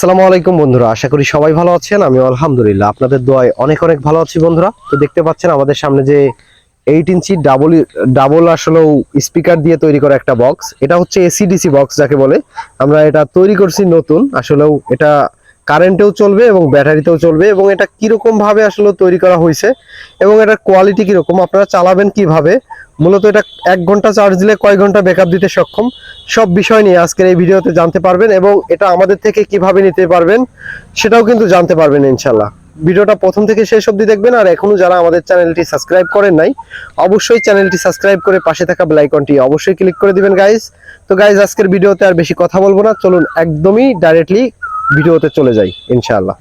আসসালামু আলাইকুম বন্ধুরা, আশা করি সবাই ভালো আছেন আমি আলহামদুলিল্লাহ। আপনাদের দোয়ায় অনেক অনেক ভালো আছি বন্ধুরা। তো দেখতে পাচ্ছেন আমাদের সামনে যে এইট ইঞ্চি ডাবল ডাবল আসলেও স্পিকার দিয়ে তৈরি করা একটা বক্স এটা হচ্ছে এসিডিসি বক্স যাকে বলে। আমরা এটা তৈরি করছি নতুন, আসলেও এটা কারেন্টেও চলবে এবং ব্যাটারিতেও চলবে এবং এটা কীরকম ভাবে আসলে তৈরি করা হয়েছে এবং এটার কোয়ালিটি কীরকম, আপনারা চালাবেন কীভাবে মূলত এটা এক ঘণ্টা চার্জ দিলে কয় ঘণ্টা ব্যাকআপ দিতে সক্ষম? সব বিষয় নিয়ে আজকের এই ভিডিওতে জানতে পারবেন এবং এটা আমাদের থেকে কীভাবে নিতে পারবেন সেটাও কিন্তু জানতে পারবেন ইনশাল্লাহ ভিডিওটা প্রথম থেকে শেষ অবধি দেখবেন আর এখনও যারা আমাদের চ্যানেলটি সাবস্ক্রাইব করেন নাই, অবশ্যই চ্যানেলটি সাবস্ক্রাইব করে পাশে থাকা বেল আইকনটি অবশ্যই ক্লিক করে দিবেন গাইজ তো গাইজ আজকের ভিডিওতে আর বেশি কথা বলব না। চলুন একদমই ডাইরেক্টলি ভিডিওতে চলে যাই, ইনশাআল্লাহ।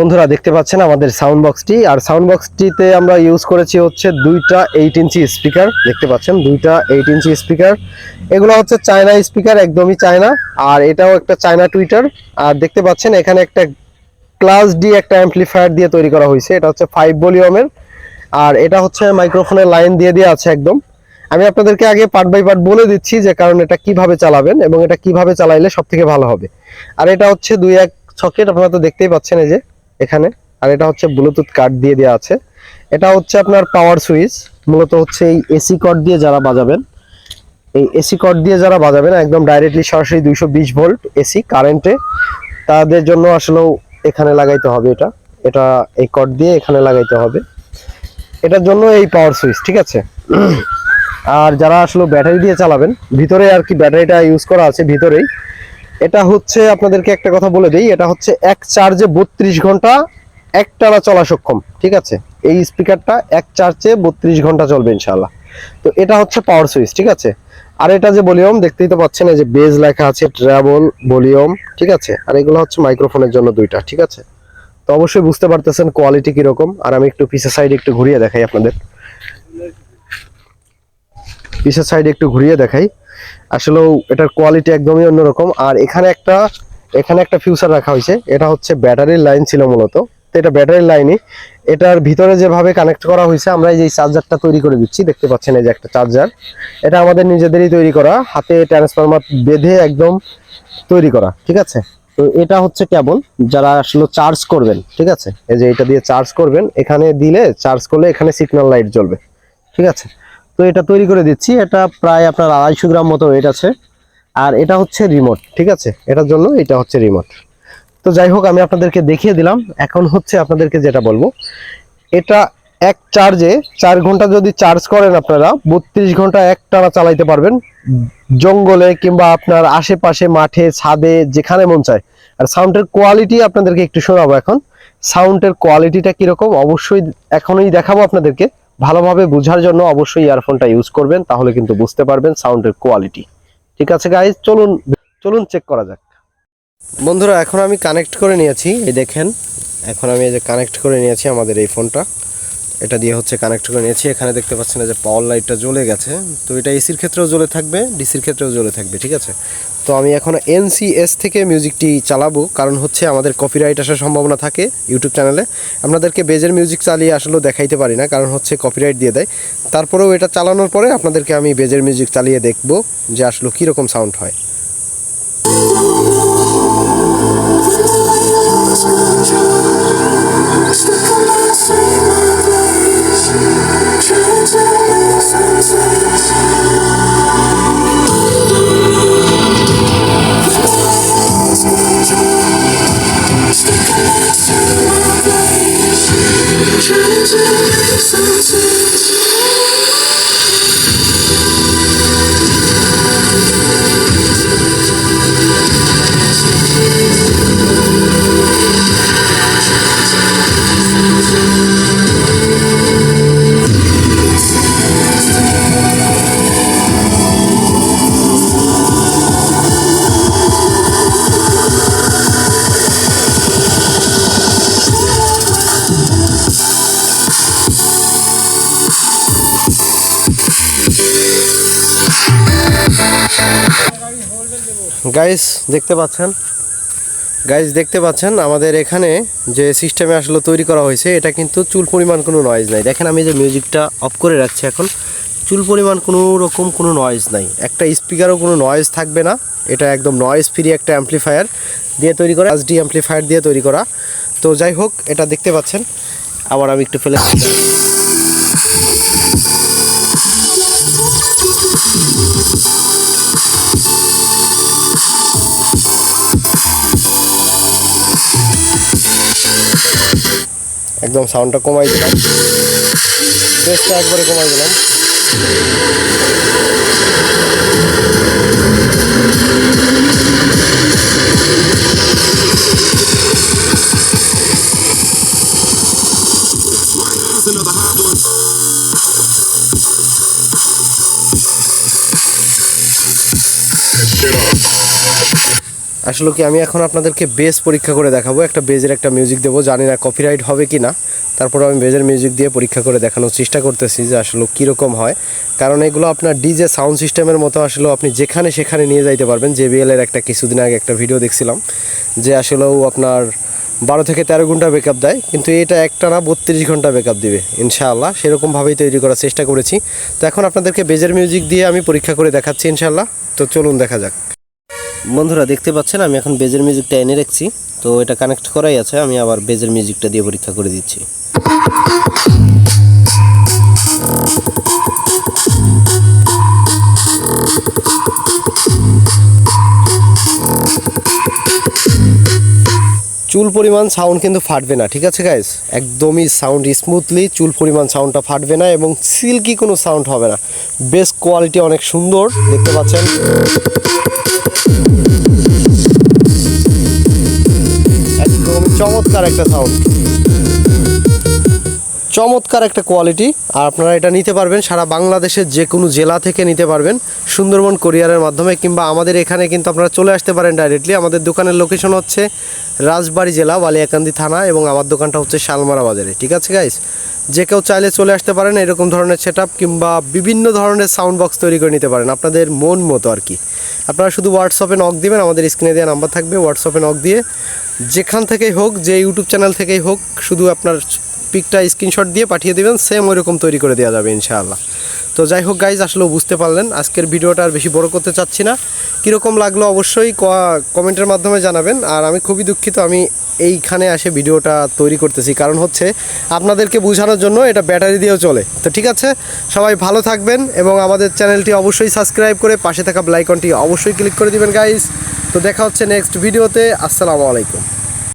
বন্ধুরা দেখতে পাচ্ছেন আমাদের সাউন্ড বক্সটি আর সাউন্ড বক্সটিতে আমরা ইউজ করেছি হচ্ছে দুইটা এইট ইঞ্চি স্পিকার দেখতে পাচ্ছেন, দুইটা এইট ইঞ্চি স্পিকার এগুলো হচ্ছে চায়না স্পিকার একদমই চায়না আর এটাও একটা চায়না টুইটার আর দেখতে পাচ্ছেন, এখানে একটা ক্লাস ডি একটা অ্যাম্পলিফায়ার দিয়ে তৈরি করা হয়েছে। এটা হচ্ছে ফাইভ ভলিউমের আর এটা হচ্ছে মাইক্রোফোনের লাইন দিয়ে দিয়ে আছে একদম। আমি আপনাদেরকে আগে পার্ট বাই পার্ট বলে দিচ্ছি যে কারণ এটা কীভাবে চালাবেন এবং এটা কীভাবে চালাইলে সব থেকে ভালো হবে। আর এটা হচ্ছে দুই এক সকেট আপনারা তো দেখতেই পাচ্ছেন এই যে। এখানে। আর এটা হচ্ছে ব্লুটুথ কার্ড দিয়ে দেওয়া আছে। এটা হচ্ছে আপনার পাওয়ার সুইচ মূলত হচ্ছে এই এসি কর্ড দিয়ে যারা বাজাবেন, এই এসি কর্ড দিয়ে যারা বাজাবেন, একদম ডাইরেক্টলি সরাসরি দুইশো বিশ ভোল্ট এসি কারেন্টে তাদের জন্য আসলেও এখানে লাগাইতে হবে এটা। এটা এই কর্ড দিয়ে এখানে লাগাইতে হবে। এটার জন্য এই পাওয়ার সুইচ ঠিক আছে? আর যারা আসলে ব্যাটারি দিয়ে চালাবেন, ভিতরে আর কি ব্যাটারিটা ইউজ করা আছে ভিতরেই এটা হচ্ছে, আপনাদেরকে একটা কথা বলে দিই, এটা হচ্ছে এক চার্জে বত্রিশ ঘণ্টা, একটানা চলা সক্ষম, ঠিক আছে? এই স্পিকারটা এক চার্জে বত্রিশ ঘণ্টা চলবে ইনশাল্লাহ তো এটা হচ্ছে পাওয়ার সুইচ ঠিক আছে? আর এটা যে ভলিউম, দেখতেই তো পাচ্ছেন, এই যে বেজ লেখা আছে ট্রাবল ভলিউম, ঠিক আছে? আর এগুলো হচ্ছে মাইক্রোফোনের জন্য দুইটা, ঠিক আছে? তো অবশ্যই বুঝতে পারতেছেন কোয়ালিটি কীরকম। আর আমি একটু পিছের সাইডে একটু ঘুরিয়ে দেখাই আপনাদের। পিছের সাইডে একটু ঘুরিয়ে দেখাই। আসলেও এটার কোয়ালিটি একদমই অন্যরকম। আর এখানে একটা এখানে একটা ফিউচার রাখা হয়েছে। এটা হচ্ছে ব্যাটারির লাইন ছিল মূলত। তো এটা ব্যাটারির লাইনই এটার ভিতরে যেভাবে কানেক্ট করা হয়েছে, আমরা এই যে চার্জারটা তৈরি করে দিচ্ছি, দেখতে পাচ্ছেন এই যে একটা চার্জার এটা আমাদের নিজেদেরই তৈরি করা। হাতে ট্রান্সফরমার বেঁধে একদম তৈরি করা, ঠিক আছে? তো এটা হচ্ছে কেবল, যারা আসলে চার্জ করবেন, ঠিক আছে? এই যে এটা দিয়ে চার্জ করবেন, এখানে দিলে চার্জ করলে এখানে সিগন্যাল লাইট জ্বলবে, ঠিক আছে? তো এটা তৈরি করে দিচ্ছি। এটা প্রায় আপনার আড়াইশো গ্রাম মতো ওয়েট আছে। আর এটা হচ্ছে রিমোট ঠিক আছে? এটার জন্য এটা হচ্ছে রিমোট তো যাই হোক, আমি আপনাদেরকে দেখিয়ে দিলাম। এখন হচ্ছে আপনাদেরকে যেটা বলব, এটা এক চার্জে চার ঘণ্টা যদি চার্জ করেন আপনারা, বত্রিশ ঘণ্টা এক টানা চালাইতে পারবেন। জঙ্গলে কিংবা আপনার আশেপাশে, মাঠে, ছাদে, যেখানে মন চায়। আর সাউন্ডের কোয়ালিটি আপনাদেরকে একটু শোনাবো এখন। সাউন্ডের কোয়ালিটিটা কীরকম? অবশ্যই এখনই দেখাবো আপনাদেরকে। ভালোভাবে বোঝার জন্য অবশ্যই ইয়ারফোনটা ইউজ করবেন, তাহলে কিন্তু বুঝতে পারবেন সাউন্ডের কোয়ালিটি ঠিক আছে গাইজ চলুন চলুন চেক করা যাক। বন্ধুরা, এখন আমি কানেক্ট করে নিয়েছি, এই দেখেন, এখন আমি এই যে কানেক্ট করে নিয়েছি আমাদের এই ফোনটা এটা দিয়ে হচ্ছে কানেক্ট করে নিয়েছি, এখানে দেখতে পাচ্ছেন যে পাওয়ার লাইটটা জ্বলে গেছে। তো এটা এসির ক্ষেত্রেও জ্বলে থাকবে ডিসির ক্ষেত্রেও জ্বলে থাকবে, ঠিক আছে? তো আমি এখন এনসিএস থেকে মিউজিকটি চালাবো, কারণ হচ্ছে আমাদের কপিরাইট আসার সম্ভাবনা থাকে ইউটিউব চ্যানেলে আপনাদেরকে বেজের মিউজিক চালিয়ে আসলেও দেখাইতে পারি না, কারণ হচ্ছে কপিরাইট দিয়ে দেয়। তারপরেও এটা চালানোর পরে আপনাদেরকে আমি বেজের মিউজিক চালিয়ে দেখব যে আসলে কীরকম সাউন্ড হয়। Sunset. গাইস দেখতে পাচ্ছেন? গাইজ দেখতে পাচ্ছেন? আমাদের এখানে যে সিস্টেমে আসলে তৈরি করা হয়েছে, এটা কিন্তু চুল পরিমাণ কোনো নয়েজ নাই। দেখেন আমি যে মিউজিকটা অফ করে রাখছি এখন, চুল পরিমাণ কোনো রকম কোনো নয়েজ নাই। একটা স্পিকারও কোনো নয়েজ থাকবে না। এটা একদম নয়েজ ফ্রি একটা অ্যাম্পলিফায়ার দিয়ে তৈরি করা এস ডি অ্যাম্পলিফায়ার দিয়ে তৈরি করা। তো যাই হোক, এটা দেখতে পাচ্ছেন। আবার আমি একটু ফেলে একদম সাউন্ডটা কমাই দিলাম। বেসটা একবারে কমাই দিলাম। আসলে কি, আমি এখন আপনাদেরকে বেস পরীক্ষা করে দেখাবো। একটা বেজের একটা মিউজিক দেবো, জানি না কপিরাইট হবে কি না তারপরে আমি বেজের মিউজিক দিয়ে পরীক্ষা করে দেখানোর চেষ্টা করতেছি যে আসলে কীরকম হয়। কারণ এগুলো আপনার ডিজে সাউন্ড সিস্টেমের মতো আসলে আপনি যেখানে সেখানে নিয়ে যাইতে পারবেন। জেবিএল এর একটা কিছুদিন আগে একটা ভিডিও দেখছিলাম যে আসলেও আপনার বারো থেকে তেরো ঘণ্টা ব্যাকআপ দেয়। কিন্তু এটা একটা না, বত্রিশ ঘণ্টা ব্যাকআপ দিবে, ইনশাআল্লাহ। সেরকমভাবেই তৈরি করার চেষ্টা করেছি। তো এখন আপনাদেরকে বেজের মিউজিক দিয়ে আমি পরীক্ষা করে দেখাচ্ছি, ইনশাআল্লাহ। তো চলুন দেখা যাক। বন্ধুরা দেখতে পাচ্ছেন, আমি এখন বেজের মিউজিকটা এনে রাখছি। তো এটা কানেক্ট করাই আছে, আমি আবার বেজের মিউজিকটা দিয়ে পরীক্ষা করে দিচ্ছি। চুল পরিমাণ সাউন্ড কিন্তু ফাটবে না, ঠিক আছে গাইস একদমই সাউন্ড স্মুথলি চুল পরিমাণ সাউন্ডটা ফাটবে না এবং সিল্কি কোনো সাউন্ড হবে না। বেস্ট কোয়ালিটি অনেক সুন্দর, দেখতে পাচ্ছেন? চমৎকার একটা সাউন্ড চমৎকার একটা কোয়ালিটি আর আপনারা এটা নিতে পারবেন সারা বাংলাদেশের যে কোনো জেলা থেকে নিতে পারবেন। সুন্দরবন কোরিয়ারের মাধ্যমে কিংবা আমাদের এখানে কিন্তু আপনারা চলে আসতে পারেন ডাইরেক্টলি আমাদের দোকানের লোকেশন হচ্ছে রাজবাড়ি জেলা, বালিয়াকান্দি থানা এবং আমার দোকানটা হচ্ছে শালমারা বাজারে। ঠিক আছে গাইস যে কেউ চাইলে চলে আসতে পারেন এরকম ধরনের সেট কিংবা বিভিন্ন ধরনের সাউন্ড বক্স তৈরি করে নিতে পারেন আপনাদের মন মতো আর কি। আপনারা শুধু হোয়াটসঅ্যাপে নক দিবেন, আমাদের স্ক্রিনে দেওয়া নাম্বার থাকবে হোয়াটসঅ্যাপে নক দিয়ে যেখান থেকেই হোক, যে ইউটিউব চ্যানেল থেকেই হোক, শুধু আপনার পিকটা স্ক্রিনশট দিয়ে পাঠিয়ে দেবেন সেম ওইরকম তৈরি করে দেওয়া যাবে ইনশাআল্লাহ। তো যাই হোক গাইজ আসলেও বুঝতে পারলেন, আজকের ভিডিওটা আর বেশি বড় করতে চাচ্ছি না। কীরকম লাগল অবশ্যই কমেন্টের মাধ্যমে জানাবেন, আর আমি খুবই দুঃখিত আমি এইখানে আসে ভিডিওটা তৈরি করতেছি। কারণ হচ্ছে আপনাদেরকে বোঝানোর জন্য এটা ব্যাটারি দিয়েও চলে। তো ঠিক আছে, সবাই ভালো থাকবেন এবং আমাদের চ্যানেলটি অবশ্যই সাবস্ক্রাইব করে পাশে থাকা ব্লাইকনটি অবশ্যই ক্লিক করে দিবেন গাইজ তো দেখা হচ্ছে নেক্সট ভিডিওতে আসসালামু আলাইকুম।